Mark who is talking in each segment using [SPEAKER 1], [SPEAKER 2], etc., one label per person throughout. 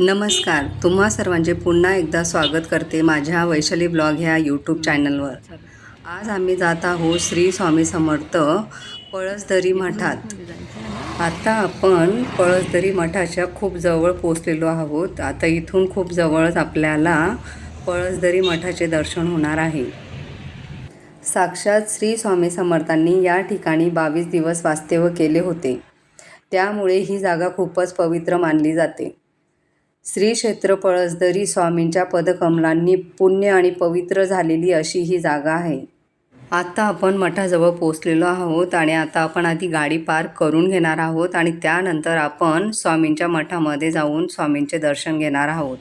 [SPEAKER 1] नमस्कार. तुम्हा सर्वांचे पुन्हा एकदा स्वागत करते माझ्या वैशाली ब्लॉग ह्या यूट्यूब चॅनलवर आज आम्ही जात आहोत श्री स्वामी समर्थ पळसदरी मठात. आता आपण पळसदरी मठाच्या खूप जवळ पोचलेलो आहोत. आता इथून खूप जवळच आपल्याला पळसदरी मठाचे दर्शन होणार आहे. साक्षात श्री स्वामी समर्थांनी या ठिकाणी बावीस दिवस वास्तव्य केले होते. त्यामुळे ही जागा खूपच पवित्र मानली जाते. श्री क्षेत्र पळसदरी स्वामींच्या पदकमलांनी पुण्य आणि पवित्र झालेली अशी ही जागा आहे. आत्ता आपण मठाजवळ पोचलेलो आहोत आणि आता आपण आधी गाडी पार्क करून घेणार आहोत आणि त्यानंतर आपण स्वामींच्या मठामध्ये जाऊन स्वामींचे दर्शन घेणार आहोत.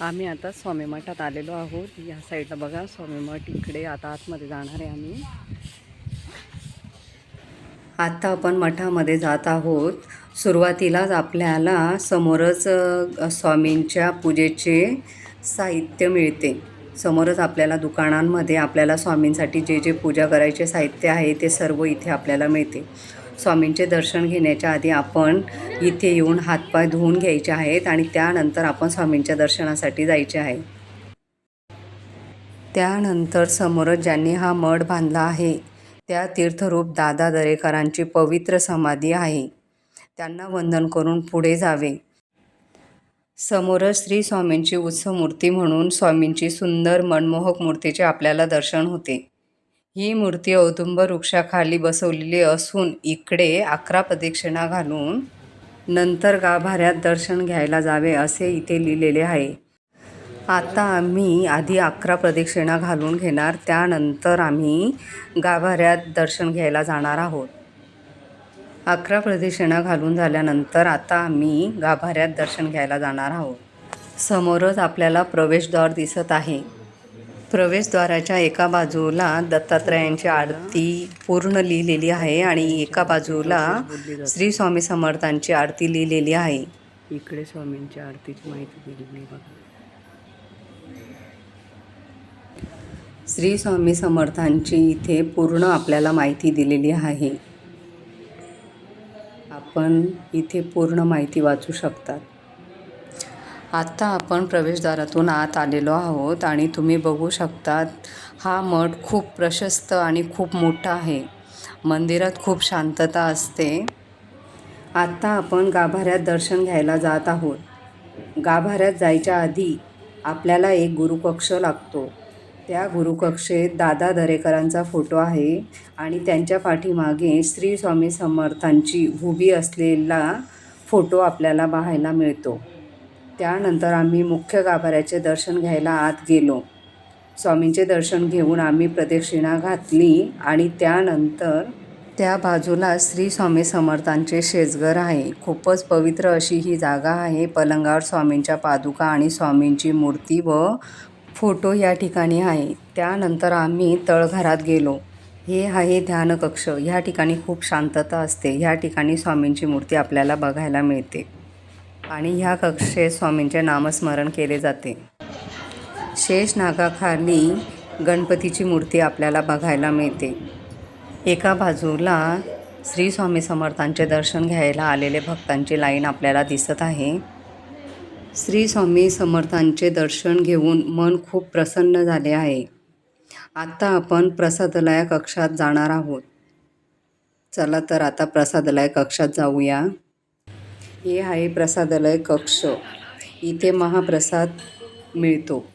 [SPEAKER 1] आम्ही आता स्वामी मठात आलेलो आहोत. या साईडला बघा स्वामी मठ इकडे आता आतमध्ये जाणार आहे आम्ही. आत्ता आपण मठामध्ये जात आहोत. सुरुवातीलाच आपल्याला समोरच स्वामींच्या पूजेचे साहित्य मिळते. समोरच आपल्याला दुकानांमध्ये आपल्याला स्वामींसाठी जे जे पूजा करायचे साहित्य आहे ते सर्व इथे आपल्याला मिळते. स्वामींचे दर्शन घेण्याच्या आधी आपण इथे येऊन हातपाय धुवून घ्यायचे आहेत आणि त्यानंतर आपण स्वामींच्या दर्शनासाठी जायचे आहे. त्यानंतर समोरच ज्यांनी हा मठ बांधला आहे त्या तीर्थरूप दादा दरेकरांची पवित्र समाधी आहे. त्यांना वंदन करून पुढे जावे. समोरच श्री स्वामींची उत्सव मूर्ती म्हणून स्वामींची सुंदर मनमोहक मूर्तीचे आपल्याला दर्शन होते. ही मूर्ती औदुंब वृक्षाखाली बसवलेली असून इकडे अकरा प्रदक्षिणा घालून नंतर गाभाऱ्यात दर्शन घ्यायला जावे असे इथे लिहिलेले आहे. आता आम्ही आधी अकरा प्रदक्षिणा घालून घेणार त्यानंतर आम्ही गाभाऱ्यात दर्शन घ्यायला जाणार आहोत. अकरा प्रदक्षिणा घालून झाल्यानंतर आता आम्ही गाभाऱ्यात दर्शन घ्यायला जाणार आहोत. समोरच आपल्याला प्रवेशद्वार दिसत आहे. प्रवेशद्वाराच्या एका बाजूला दत्तात्रयांची आरती पूर्ण लिहिलेली आहे आणि एका बाजूला श्री स्वामी समर्थांची आरती लिहिलेली आहे. इकडे स्वामींच्या आरतीची माहिती दिलेली बघा. श्री स्वामी समर्थांची इथे पूर्ण आपल्याला माहिती दिलेली आहे. आपण इथे पूर्ण माहिती वाचू शकतात. आत्ता आपण प्रवेशद्वारातून आत आलेलो आहोत आणि तुम्ही बघू शकतात हा मठ खूप प्रशस्त आणि खूप मोठा आहे. मंदिरात खूप शांतता असते. आत्ता आपण गाभाऱ्यात दर्शन घ्यायला जात आहोत. गाभाऱ्यात जायच्या आधी आपल्याला एक गुरुकक्ष लागतो. त्या गुरुकक्षेत दादा दरेकरांचा फोटो आहे आणि त्यांच्या पाठीमागे श्री स्वामी समर्थांची उभी असलेला फोटो आपल्याला पाहायला मिळतो. त्यानंतर आम्ही मुख्य गाभाऱ्याचे दर्शन घ्यायला आत गेलो. स्वामींचे दर्शन घेऊन आम्ही प्रदक्षिणा घातली आणि त्यानंतर त्या बाजूला श्री स्वामी समर्थांचे शेजघर आहे. खूपच पवित्र अशी ही जागा आहे. पलंगावर स्वामींच्या पादुका आणि स्वामींची मूर्ती व फोटो या ठिकाणी आहे. त्यानंतर आम्ही तळघरात गेलो. हे आहे ध्यानकक्ष. ह्या ठिकाणी खूप शांतता असते. ह्या ठिकाणी स्वामींची मूर्ती आपल्याला बघायला मिळते. आणि ह्या कक्षेत स्वामींचे नामस्मरण केले जाते. शेष नागाखाली गणपतीची मूर्ती आपल्याला बघायला मिळते. एका बाजूला श्री स्वामी समर्थांचे दर्शन घ्यायला आलेले भक्तांची लाईन आपल्याला दिसत आहे. श्री स्वामी समर्थांचे दर्शन घेऊन मन खूप प्रसन्न झाले आहे. आत्ता आपण प्रसादालय कक्षात जाणार आहोत. चला तर आता प्रसादलय कक्षात जाऊया. हे आहे प्रसादालय कक्ष. इथे महाप्रसाद मिळतो.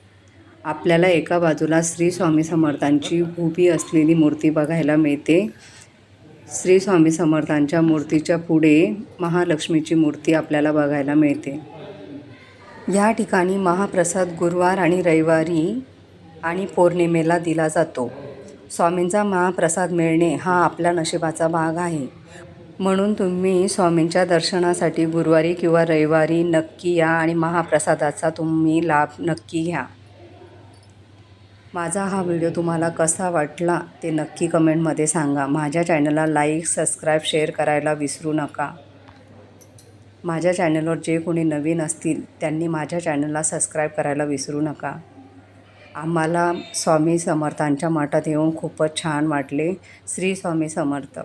[SPEAKER 1] आपल्याला एका बाजूला श्री स्वामी समर्थांची उभी असलेली मूर्ती बघायला मिळते. श्री स्वामी समर्थांच्या मूर्तीच्या पुढे महालक्ष्मीची मूर्ती आपल्याला बघायला मिळते. या ठिकाणी महाप्रसाद गुरुवार आणि रविवारी आणि पौर्णिमेला दिला जातो. स्वामींचा महाप्रसाद मिळणे हा आपल्या नशिबाचा भाग आहे. म्हणून तुम्ही स्वामींच्या दर्शनासाठी गुरुवारी किंवा रविवारी नक्की या आणि महाप्रसादाचा तुम्ही लाभ नक्की घ्या. माझा हा व्हिडिओ तुम्हाला कसा वाटला ते नक्की कमेंटमध्ये सांगा. माझ्या चॅनलला लाईक सबस्क्राईब शेअर करायला विसरू नका. माझ्या चॅनलवर जे कोणी नवीन असतील त्यांनी माझ्या चॅनलला सबस्क्राईब करायला विसरू नका. आम्हाला स्वामी समर्थांच्या मठात येऊन खूपच छान वाटले. श्री स्वामी समर्थ.